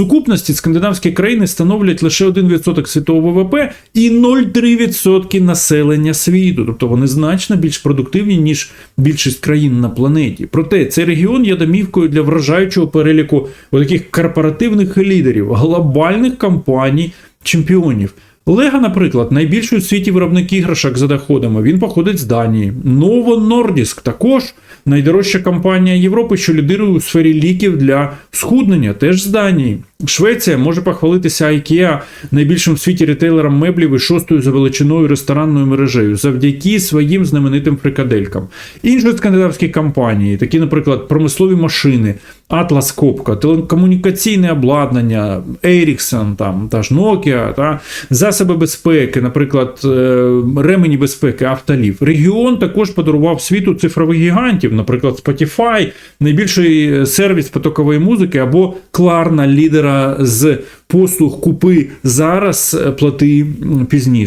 сукупності скандинавські країни становлять лише 1% світового ВВП і 0,3% населення світу. Тобто вони значно більш продуктивні, ніж більшість країн на планеті. Проте цей регіон є домівкою для вражаючого переліку таких корпоративних лідерів, глобальних компаній, чемпіонів. Лего, наприклад, найбільший у світі виробник іграшок за доходами. Він походить з Данії. Novo Nordisk також найдорожча компанія Європи, що лідирує у сфері ліків для схуднення, теж з Данії. Швеція може похвалитися IKEA найбільшим в світі ретейлером меблів і шостою за величиною ресторанною мережею завдяки своїм знаменитим фрикаделькам. Інші скандинавські компанії, такі, наприклад, промислові машини, Atlas Copco, телекомунікаційне обладнання, Ericsson, там, та ж Nokia, та, засоби безпеки, наприклад, е, ремені безпеки, автолів. Регіон також подарував світу цифрових гігантів, наприклад, Spotify, найбільший сервіс потокової музики, або Klarna, лідера з послуг купи зараз, плати пізніше.